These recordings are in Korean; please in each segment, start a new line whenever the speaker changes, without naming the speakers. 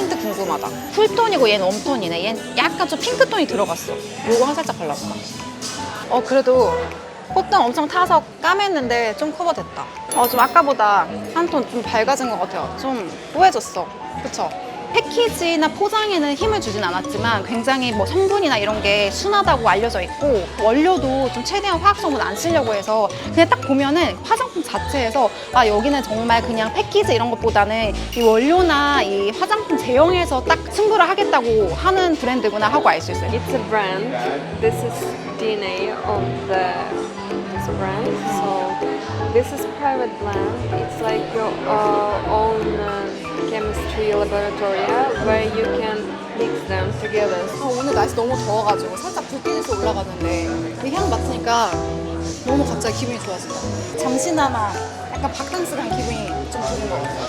틴트 궁금하다. 쿨톤이고 얘는 웜톤이네. 얘는 약간 좀 핑크톤이 들어갔어. 요거 한 살짝 발라볼까? 어, 그래도 콧등 엄청 타서 까맸는데 좀 커버됐다. 어, 좀 아까보다 한 톤 좀 밝아진 것 같아요. 좀 뽀해졌어. 그쵸? 패키지나 포장에는 힘을 주진 않았지만 굉장히 뭐 성분이나 이런 게 순하다고 알려져 있고 원료도 좀 최대한 화학성분 안 쓰려고 해서 그냥 딱 보면은 화장품 자체에서 아 여기는 정말 그냥 패키지 이런 것보다는 이 원료나 이 화장품 제형에서 딱 승부를 하겠다고 하는 브랜드구나 하고 알 수 있어요.
It's a brand. This is DNA of the brand. So this is private blend. It's like your uh, own uh, chemistry laboratory where you can mix them together.
아, 오늘 날씨 너무 더워가지고 살짝 불빛에서 올라가는데 이향 맡으니까 너무 갑자기 기분이 좋아진다. 잠시나마 약간 바캉스한 기분이 좀 드는 것 같아요.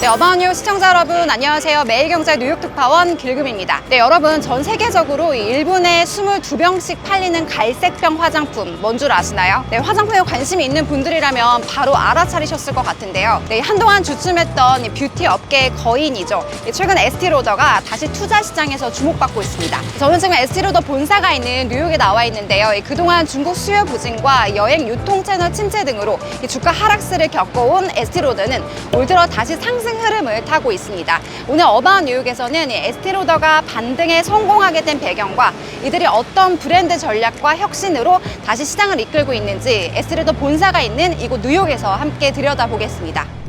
네, 어바웃뉴 시청자 여러분 안녕하세요. 매일경제 뉴욕 특파원 길금입니다. 네, 여러분 전 세계적으로 이 일본에 22병씩 팔리는 갈색병 화장품 뭔 줄 아시나요? 네, 화장품에 관심이 있는 분들이라면 바로 알아차리셨을 것 같은데요. 네, 한동안 주춤했던 이 뷰티 업계의 거인이죠. 이 최근 에스티로더가 다시 투자 시장에서 주목받고 있습니다. 저는 지금 에스티로더 본사가 있는 뉴욕에 나와 있는데요. 이 그동안 중국 수요 부진과 여행 유통 채널 침체 등으로 이 주가 하락세를 겪어온 에스티로더는 올 들어 다시 상승 흐름을 타고 있습니다. 오늘 어바웃 뉴욕에서는 이 에스티로더가 반등에 성공하게 된 배경과 이들이 어떤 브랜드 전략과 혁신으로 다시 시장을 이끌고 있는지 에스티로더 본사가 있는 이곳 뉴욕에서 함께 들여다보겠습니다.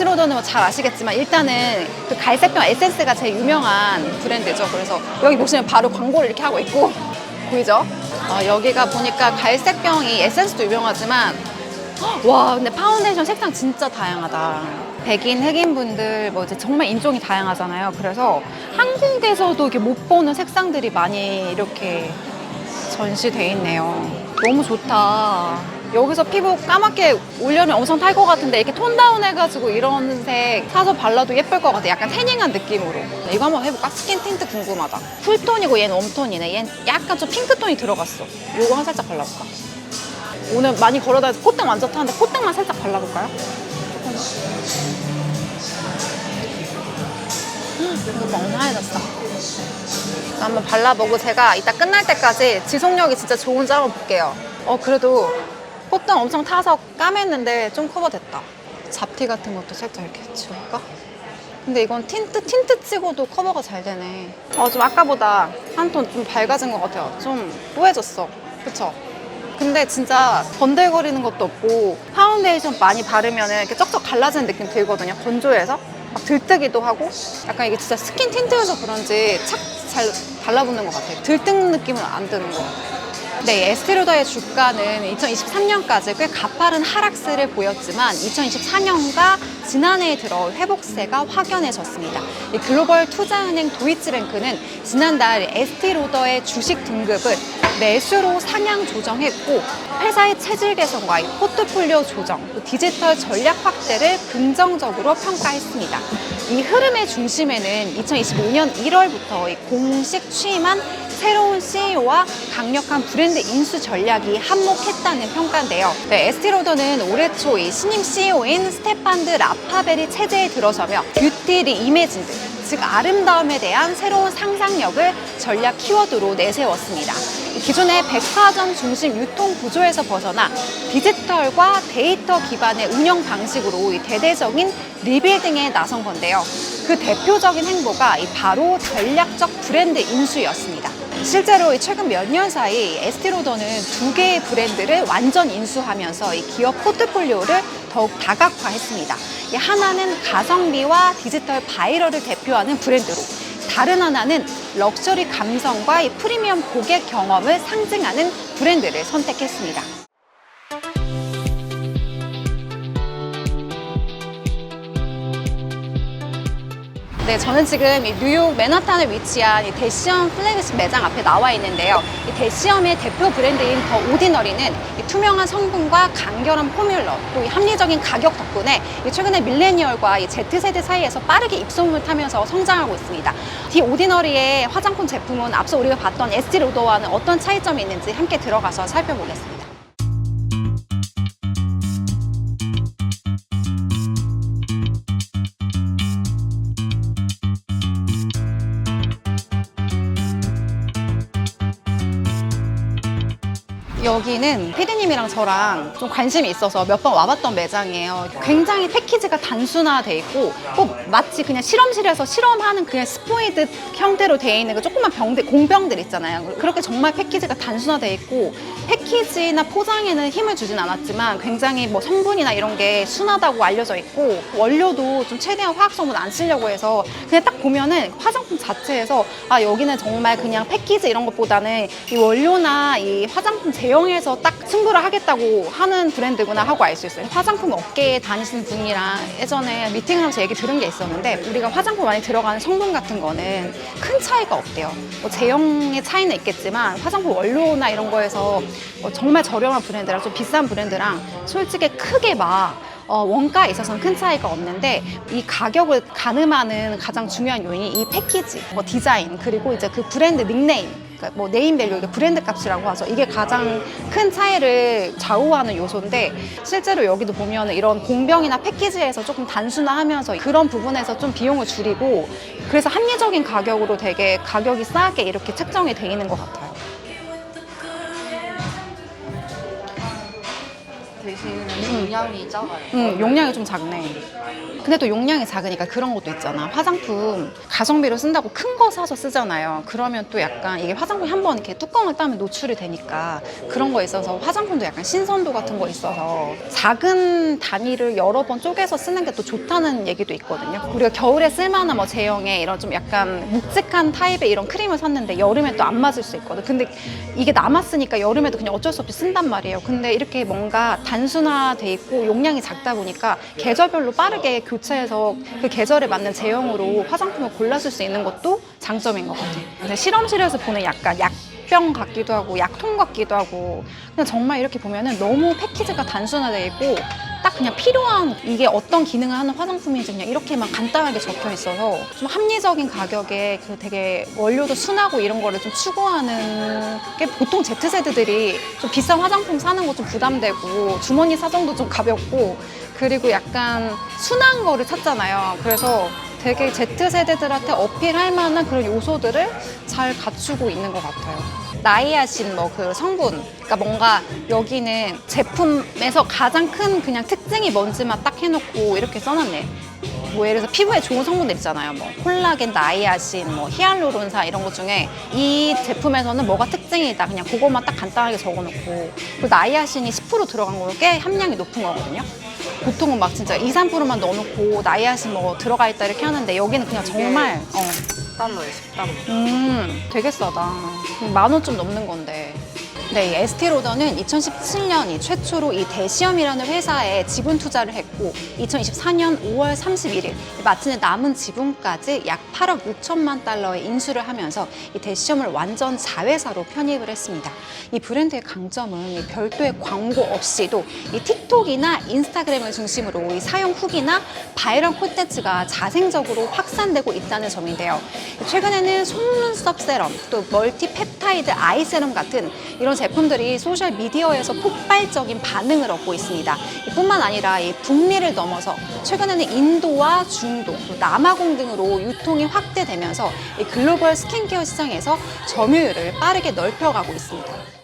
에스로더는 뭐 잘 아시겠지만 일단은 그 갈색병 에센스가 제일 유명한 브랜드죠. 그래서 여기 보시면 바로 광고를 이렇게 하고 있고 보이죠? 아, 여기가 보니까 갈색병이 에센스도 유명하지만 헉, 와 근데 파운데이션 색상 진짜 다양하다. 백인, 흑인 분들 뭐 이제 정말 인종이 다양하잖아요. 그래서 한국에서도 이렇게 못 보는 색상들이 많이 이렇게 전시돼 있네요. 너무 좋다. 여기서 피부 까맣게 올려면 엄청 탈 것 같은데 이렇게 톤 다운 해가지고 이런 색 사서 발라도 예쁠 것 같아. 약간 태닝한 느낌으로. 이거 한번 해볼까? 스킨 틴트 궁금하다. 쿨톤이고 얘는 웜톤이네. 얘는 약간 좀 핑크톤이 들어갔어. 이거 한 살짝 발라볼까? 오늘 많이 걸어다녀서 콧등 완전 타는데 콧등만 살짝 발라볼까요? 너무 하얘졌어. 한번 발라보고 제가 이따 끝날 때까지 지속력이 진짜 좋은지 한번 볼게요. 어, 그래도 콧등 엄청 타서 까맸는데 좀 커버됐다. 잡티 같은 것도 살짝 이렇게 지울까? 근데 이건 틴트, 틴트 찍어도 커버가 잘 되네. 어, 좀 아까보다 한 톤 좀 밝아진 것 같아요. 좀 뽀해졌어. 그쵸? 근데 진짜 번들거리는 것도 없고 파운데이션 많이 바르면 이렇게 쩍쩍 갈라지는 느낌 들거든요. 건조해서. 막 들뜨기도 하고 약간 이게 진짜 스킨 틴트여서 그런지 착 잘 달라붙는 것 같아요. 들뜬 느낌은 안 드는 것 같아요. 네, 에스테로더의 주가는 2023년까지 꽤 가파른 하락세를 보였지만 2024년과 지난해에 들어 회복세가 확연해졌습니다. 이 글로벌 투자은행 도이치뱅크는 지난달 에스티로더의 주식 등급을 매수로 상향 조정했고 회사의 체질 개선과 이 포트폴리오 조정, 또 디지털 전략 확대를 긍정적으로 평가했습니다. 이 흐름의 중심에는 2025년 1월부터 공식 취임한 새로운 CEO와 강력한 브랜드 인수 전략이 한몫했다는 평가인데요. 네, 에스티로더는 올해 초 이 신임 CEO인 스테판드 라파벨이 체제에 들어서며 뷰티 리이매진 등, 즉 아름다움에 대한 새로운 상상력을 전략 키워드로 내세웠습니다. 이 기존의 백화점 중심 유통 구조에서 벗어나 디지털과 데이터 기반의 운영 방식으로 이 대대적인 리빌딩에 나선 건데요. 그 대표적인 행보가 이 바로 전략적 브랜드 인수였습니다. 실제로 이 최근 몇 년 사이 에스티로더는 두 개의 브랜드를 완전 인수하면서 이 기업 포트폴리오를 더욱 다각화했습니다. 이 하나는 가성비와 디지털 바이럴을 대표하는 브랜드로 다른 하나는 럭셔리 감성과 이 프리미엄 고객 경험을 상징하는 브랜드를 선택했습니다. 네, 저는 지금 이 뉴욕 맨하탄에 위치한 이 대시엄 플래그십 매장 앞에 나와 있는데요. 이 대시엄의 대표 브랜드인 더 오디너리는 이 투명한 성분과 간결한 포뮬러, 또이 합리적인 가격 덕분에 이 최근에 밀레니얼과 이 Z세대 사이에서 빠르게 입소문을 타면서 성장하고 있습니다. 디 오디너리의 화장품 제품은 앞서 우리가 봤던 에스티 로더와는 어떤 차이점이 있는지 함께 들어가서 살펴보겠습니다. 여기는 피디님이랑 저랑 좀 관심이 있어서 몇 번 와봤던 매장이에요. 굉장히 패키지가 단순화돼 있고 꼭 마치 그냥 실험실에서 실험하는 그냥 스포이드 형태로 돼 있는 그 조그만 병들, 공병들 있잖아요. 그렇게 정말 패키지가 단순화돼 있고 패키지나 포장에는 힘을 주진 않았지만 굉장히 뭐 성분이나 이런 게 순하다고 알려져 있고 원료도 좀 최대한 화학 성분 안 쓰려고 해서 그냥 딱 보면은 화장품 자체에서 아 여기는 정말 그냥 패키지 이런 것보다는 이 원료나 이 화장품 제형에 서 딱 승부를 하겠다고 하는 브랜드구나 하고 알 수 있어요. 화장품 업계에 다니시는 분이랑 예전에 미팅을 하면서 얘기 들은 게 있었는데 우리가 화장품 많이 들어가는 성분 같은 거는 큰 차이가 없대요. 뭐 제형의 차이는 있겠지만 화장품 원료나 이런 거에서 뭐 정말 저렴한 브랜드랑 좀 비싼 브랜드랑 솔직히 크게 막 어, 원가에 있어서는 큰 차이가 없는데 이 가격을 가늠하는 가장 중요한 요인이 이 패키지, 뭐 디자인 그리고 이제 그 브랜드 닉네임. 그러니까 뭐 네임밸류, 이게 브랜드 값이라고 하죠. 이게 가장 큰 차이를 좌우하는 요소인데 실제로 여기도 보면 이런 공병이나 패키지에서 조금 단순화하면서 그런 부분에서 좀 비용을 줄이고 그래서 합리적인 가격으로 되게 가격이 싸게 이렇게 책정이 돼 있는 것 같아요.
대신 용량이 작아요.
음, 용량이 좀 작네. 근데 또 용량이 작으니까 그런 것도 있잖아. 화장품 가성비로 쓴다고 큰 거 사서 쓰잖아요. 그러면 또 약간 이게 화장품이 한번 이렇게 뚜껑을 따면 노출이 되니까 그런 거 있어서 화장품도 약간 신선도 같은 거 있어서 작은 단위를 여러 번 쪼개서 쓰는 게 또 좋다는 얘기도 있거든요. 우리가 겨울에 쓸만한 뭐 제형의 이런 좀 약간 묵직한 타입의 이런 크림을 샀는데 여름에 또 안 맞을 수 있거든. 근데 이게 남았으니까 여름에도 그냥 어쩔 수 없이 쓴단 말이에요. 근데 이렇게 뭔가 단 순화돼 있고 용량이 작다 보니까 계절별로 빠르게 교체해서 그 계절에 맞는 제형으로 화장품을 골라줄 수 있는 것도 장점인 것 같아요. 근데 실험실에서 보는 약간 약 병 같기도 하고 약통 같기도 하고 그냥 정말 이렇게 보면은 너무 패키지가 단순화돼 있고 딱 그냥 필요한 이게 어떤 기능을 하는 화장품인지 그냥 이렇게만 간단하게 적혀 있어서 좀 합리적인 가격에 그 되게 원료도 순하고 이런 거를 좀 추구하는 게 보통 Z세대들이 좀 비싼 화장품 사는 거 좀 부담되고 주머니 사정도 좀 가볍고 그리고 약간 순한 거를 찾잖아요. 그래서 되게 Z세대들한테 어필할 만한 그런 요소들을 잘 갖추고 있는 것 같아요. 나이아신 뭐 그 성분, 그러니까 뭔가 여기는 제품에서 가장 큰 그냥 특징이 뭔지만 딱 해놓고 이렇게 써놨네. 뭐 예를 들어서 피부에 좋은 성분들 있잖아요. 뭐 콜라겐, 나이아신, 뭐 히알루론산 이런 것 중에 이 제품에서는 뭐가 특징이다. 그냥 그것만 딱 간단하게 적어놓고 그 나이아신이 10% 들어간 거로 꽤 함량이 높은 거거든요. 보통은 막 진짜 2, 3%만 넣어놓고 나이아신 뭐 들어가 있다 이렇게 하는데 여기는 그냥 정말 어.
10달러에 10달러.
음, 되게 싸다. 만 원 좀 넘는 건데. 네, 이 에스티로더는 2017년 이 최초로 이 대시엄이라는 회사에 지분 투자를 했고 2024년 5월 31일 마침내 남은 지분까지 약 8억 6천만 달러의 인수를 하면서 이 대시엄을 완전 자회사로 편입을 했습니다. 이 브랜드의 강점은 이 별도의 광고 없이도 이 틱톡이나 인스타그램을 중심으로 이 사용 후기나 바이럴 콘텐츠가 자생적으로 확산되고 있다는 점인데요. 최근에는 속눈썹 세럼, 또 멀티 펩타이드 아이 세럼 같은 이런 제품들이 소셜 미디어에서 폭발적인 반응을 얻고 있습니다. 뿐만 아니라 이 북미를 넘어서 최근에는 인도와 중동, 또 남아공 등으로 유통이 확대되면서 이 글로벌 스킨케어 시장에서 점유율을 빠르게 넓혀가고 있습니다.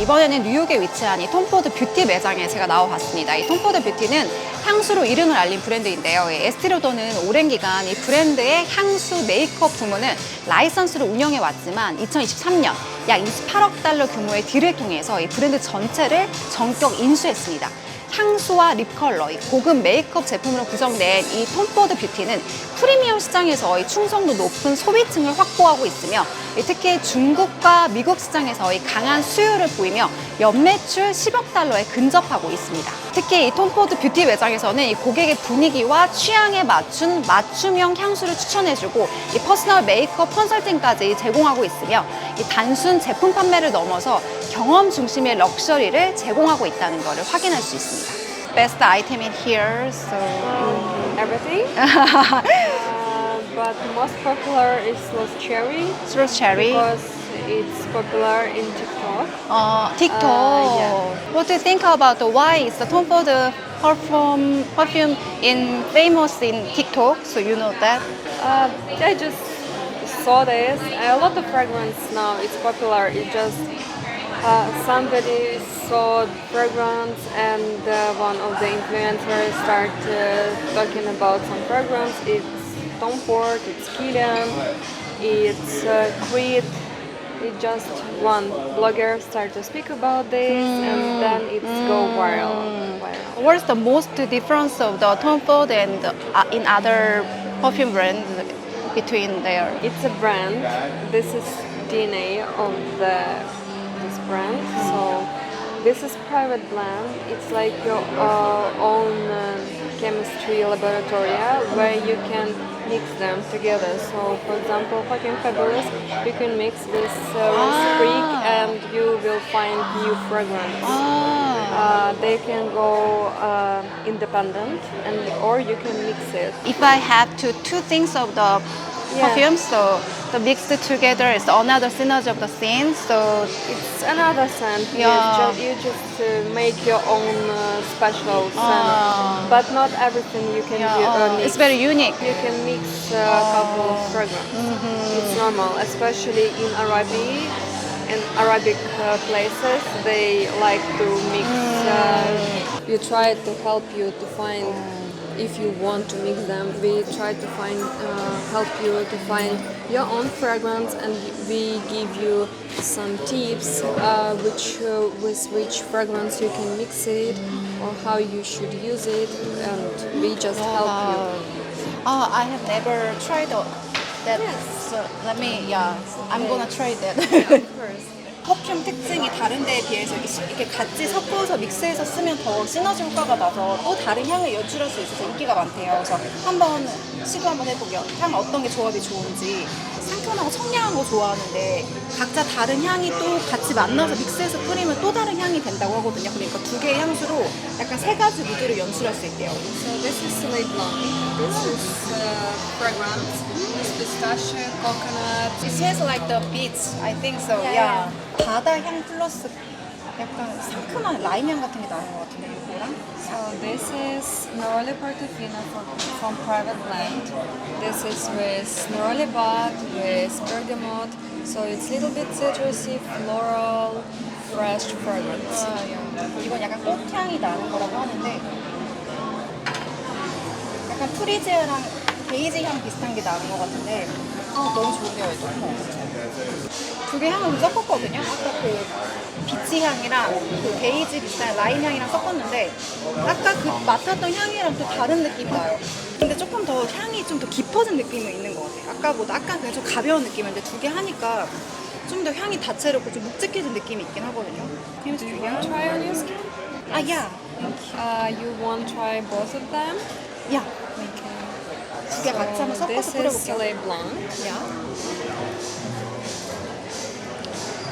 이번에는 뉴욕에 위치한 이 톰포드 뷰티 매장에 제가 나와봤습니다. 이 톰포드 뷰티는 향수로 이름을 알린 브랜드인데요. 이 에스티로더는 오랜 기간 이 브랜드의 향수 메이크업 부문을 라이선스로 운영해 왔지만 2023년 약 28억 달러 규모의 딜을 통해서 이 브랜드 전체를 전격 인수했습니다. 향수와 립 컬러, 이 고급 메이크업 제품으로 구성된 이 톰포드 뷰티는 프리미엄 시장에서 이 충성도 높은 소비층을 확보하고 있으며 이 특히 중국과 미국 시장에서 이 강한 수요를 보이며 연매출 10억 달러에 근접하고 있습니다. 특히 이 톰포드 뷰티 매장에서는 이 고객의 분위기와 취향에 맞춘 맞춤형 향수를 추천해주고 이 퍼스널 메이크업 컨설팅까지 제공하고 있으며 이 단순 제품 판매를 넘어서 경험 중심의 럭셔리를 제공하고 있다는 것을 확인할 수 있습니다. Best item in here, so
Everything. uh, but most popular is rose Cherry It's
Rose Cherry,
because it's popular in TikTok.
uh, TikTok.
Uh, yeah.
What do you think about the why is the Tom Ford perfume perfume in famous in TikTok? So you know that.
Uh, I just saw this. A lot of fragrance now. It's popular. It just uh, somebody saw fragrance and uh, one of the influencers start uh, talking about some fragrance. It's Tom Ford. It's Kilian. It's uh, Creed. It just one blogger start to speak about this and then it's go viral. viral.
What's the most difference of the Tom Ford and uh, in other perfume brands between there?
It's a brand. This is DNA of the brand. So this is private blend. It's like your uh, own uh, chemistry laboratory where you can mix them together. So for example, fucking fabulous, you can mix this uh, rose freak and you will find new fragrance.
Ah.
Uh, they can go uh, independent and or you can mix it.
If I have to two things of the
Yeah.
perfume, so the mixed together is another synergy of the scene. So
It's another scent.
Yeah.
Yes, just, you just uh, make your own uh, special scent.
Ah.
But not everything you can
yeah,
u- uh, mix.
it's very unique.
you can mix uh, a couple of fragrances.
Mm-hmm.
It's normal, especially in Arabic. In Arabic uh, places, they like to mix.
Mm.
Uh, we try to help you to find. If you want to mix them, we try to find, uh, help you to find your own fragrance, and we give you some tips, uh, which uh, with which fragrance you can mix it, or how you should use it, and we just help you.
Oh, I have never tried that. So let me, yeah, I'm gonna try that. 퍼퓸 특징이 다른 데에 비해서 이렇게 같이 섞어서 믹스해서 쓰면 더 시너지 효과가 나서 또 다른 향을 연출할 수 있어서 인기가 많대요. 그래서 한번 시도 한번 해보게요. 향 어떤 게 조합이 좋은지 상큼하고 청량한 거 좋아하는데 각자 다른 향이 또 같이 만나서 믹스해서 뿌리면 또 다른 향이 된다고 하거든요. 그러니까 두 개의 향수로 약간 세 가지 무드를 연출할 수 있대요.
So this is Soleil Blanc. This is uh, fragrance. It's pistachio, coconut.
It smells like the beach. I think so.
Yeah.
바다 향 플러스 약간 상큼한 라임 향 같은 게 나는 것 같은데.
So this is Neroli Portofino from, from Private Blend. This is with Neroli Bud, with bergamot. So it's a little bit citrusy, floral, fresh fragrance.
이건 약간 꽃향이 나는 거라고 하는데 약간 프리지아랑 베이지 향 비슷한 게 나는 것 같은데 어, 너무 좋은데요 이거? 두 개 향을 섞었거든요. 아까 그 비치 향이랑 그 베이지 비슷한 라임 향이랑 섞었는데 아까 그 맡았던 향이랑 또 다른 느낌이 나요. 근데 조금 더 향이 좀 더 깊어진 느낌이 있는 것 같아요. 아까보다 아까 그냥 좀 가벼운 느낌인데 두 개 하니까 좀 더 향이 다채롭고 좀 묵직해진 느낌이 있긴 하거든요.
Do you want to try on your skin?
아, 야.
Uh, you want to try both of them?
야. 두개 같이 한번
So this
섞어서
is
뿌려볼게요.
Soleil Blanc.
Yeah.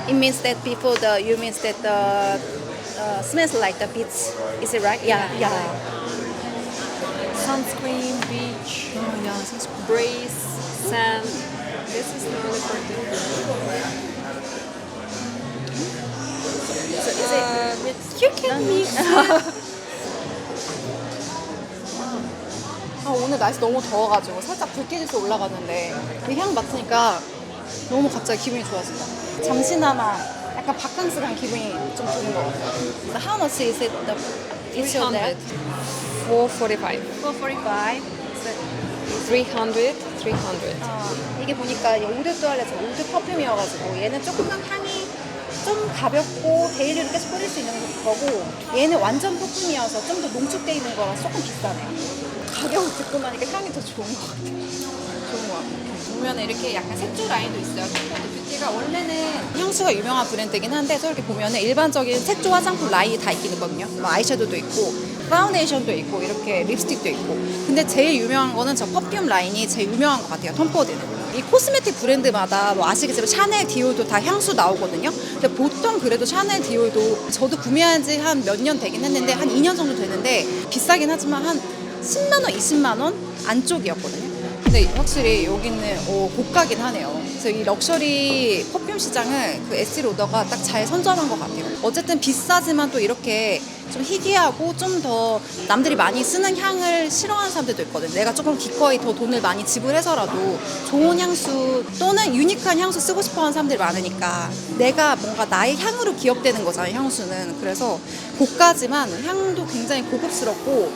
It means that before the you means that the uh, smells like the beach. Is it right? Yeah, yeah.
Sunscreen, beach,
Oh, yeah, sunscreen.
breeze, sand. This is Neroli Portofino.
So is it?
Uh, with
You can mix. 아, 오늘 날씨 너무 더워가지고 살짝 불쾌지수 올라갔는데 그 향 맡으니까 너무 갑자기 기분이 좋아진다. 잠시나마 약간 바캉스 간 기분이 좀 드는 것 같아요. How much is it? The each of that?
445.
445.
300, 300.
어, 이게 보니까 이 오드 또알렛 오드 퍼퓸이어가지고 얘는 조금만 향이 좀 가볍고 데일리로 계속 뿌릴 수 있는 거고 얘는 완전 폭풍이어서 좀 더 농축돼 있는 거라 조금 비싸네요. 가격을 듣고 나니까 향이 더 좋은 것 같아요. 좋은 것 같아요. 보면 이렇게 약간 색조 라인도 있어요. 톰포드 뷰티가 원래는 향수가 유명한 브랜드긴 한데 저렇게 보면 일반적인 색조 화장품 라인이 다 있긴 있거든요. 뭐 아이섀도우도 있고 파운데이션도 있고 이렇게 립스틱도 있고 근데 제일 유명한 거는 저 퍼퓸 라인이 제일 유명한 것 같아요. 톰포드는. 이 코스메틱 브랜드마다 뭐 아시겠지만 샤넬, 디올도 다 향수 나오거든요. 근데 보통 그래도 샤넬, 디올도 저도 구매한 지 한 몇 년 되긴 했는데 한 2년 정도 되는데 비싸긴 하지만 한 10만 원, 20만 원 안쪽이었거든요. 근데 확실히 여기는 어, 고가긴 하네요. 그래서 이 럭셔리 퍼퓸 시장을 그 에스티 로더가 딱 잘 선점한 것 같아요. 어쨌든 비싸지만 또 이렇게 좀 희귀하고 좀 더 남들이 많이 쓰는 향을 싫어하는 사람들도 있거든. 내가 조금 기꺼이 더 돈을 많이 지불해서라도 좋은 향수 또는 유니크한 향수 쓰고 싶어 하는 사람들이 많으니까 내가 뭔가 나의 향으로 기억되는 거잖아요. 향수는 그래서 고가지만 향도 굉장히 고급스럽고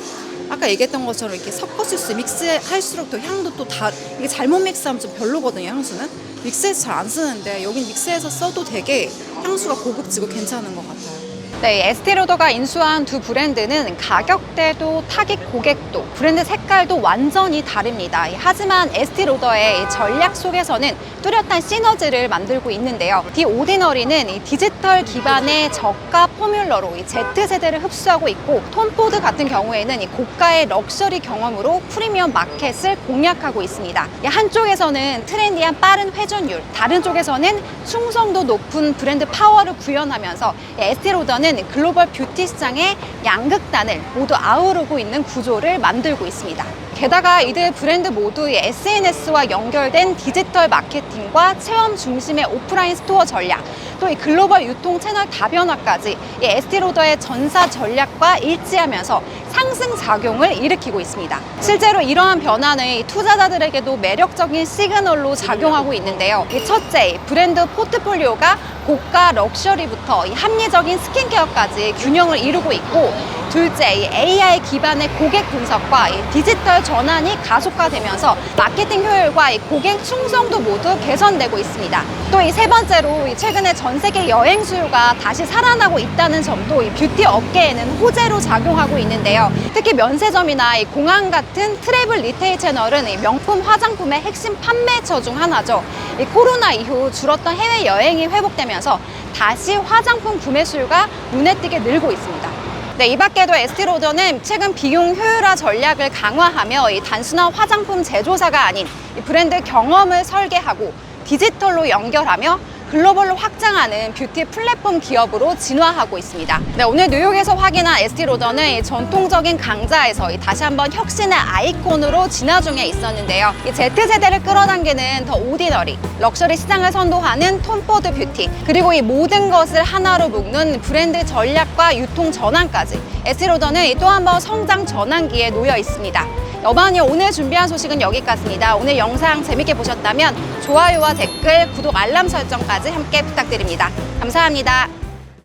아까 얘기했던 것처럼 이렇게 섞었을 수 믹스할수록 더 향도 또 다 이게 잘못 믹스하면 좀 별로거든요 향수는 믹스해서 잘 안 쓰는데 여긴 믹스해서 써도 되게 향수가 고급지고 괜찮은 것 같아요. 네, 에스테로더가 인수한 두 브랜드는 가격대도 타깃 고객도 브랜드 색깔도 완전히 다릅니다. 하지만 에스테로더의 전략 속에서는 뚜렷한 시너지를 만들고 있는데요. 디 오디너리는 이 디지털 기반의 저가 포뮬러로 이 Z세대를 흡수하고 있고 톰포드 같은 경우에는 이 고가의 럭셔리 경험으로 프리미엄 마켓을 공략하고 있습니다. 이 한쪽에서는 트렌디한 빠른 회전율, 다른 쪽에서는 충성도 높은 브랜드 파워를 구현하면서 이 에스테로더는 글로벌 뷰티 시장의 양극단을 모두 아우르고 있는 구조를 만들고 있습니다. 게다가 이들 브랜드 모두 이 SNS와 연결된 디지털 마케팅과 체험 중심의 오프라인 스토어 전략, 또 이 글로벌 유통 채널 다변화까지 이 에스티로더의 전사 전략과 일치하면서 상승 작용을 일으키고 있습니다. 실제로 이러한 변화는 이 투자자들에게도 매력적인 시그널로 작용하고 있는데요. 이 첫째, 브랜드 포트폴리오가 고가 럭셔리부터 이 합리적인 스킨케어까지 균형을 이루고 있고 둘째, 이 AI 기반의 고객 분석과 이 디지털 전환이 가속화되면서 마케팅 효율과 이 고객 충성도 모두 개선되고 있습니다. 또 이 세 번째로 이 최근에 전 세계 여행 수요가 다시 살아나고 있다는 점도 이 뷰티 업계에는 호재로 작용하고 있는데요. 특히 면세점이나 이 공항 같은 트래블 리테일 채널은 이 명품 화장품의 핵심 판매처 중 하나죠. 이 코로나 이후 줄었던 해외 여행이 회복되면서 다시 화장품 구매 수요가 눈에 띄게 늘고 있습니다. 네, 이 밖에도 에스티로더는 최근 비용 효율화 전략을 강화하며 이 단순한 화장품 제조사가 아닌 이 브랜드 경험을 설계하고 디지털로 연결하며 글로벌로 확장하는 뷰티 플랫폼 기업으로 진화하고 있습니다. 네, 오늘 뉴욕에서 확인한 에스티 로더는 이 전통적인 강자에서 이 다시 한번 혁신의 아이콘으로 진화 중에 있었는데요. 이 Z세대를 끌어당기는 더 오디너리, 럭셔리 시장을 선도하는 톰포드 뷰티, 그리고 이 모든 것을 하나로 묶는 브랜드 전략과 유통 전환까지 에스티 로더는 또 한 번 성장 전환기에 놓여 있습니다. 여반이 오늘 준비한 소식은 여기까지입니다. 오늘 영상 재밌게 보셨다면 좋아요와 댓글, 구독, 알람 설정까지 함께 부탁드립니다. 감사합니다.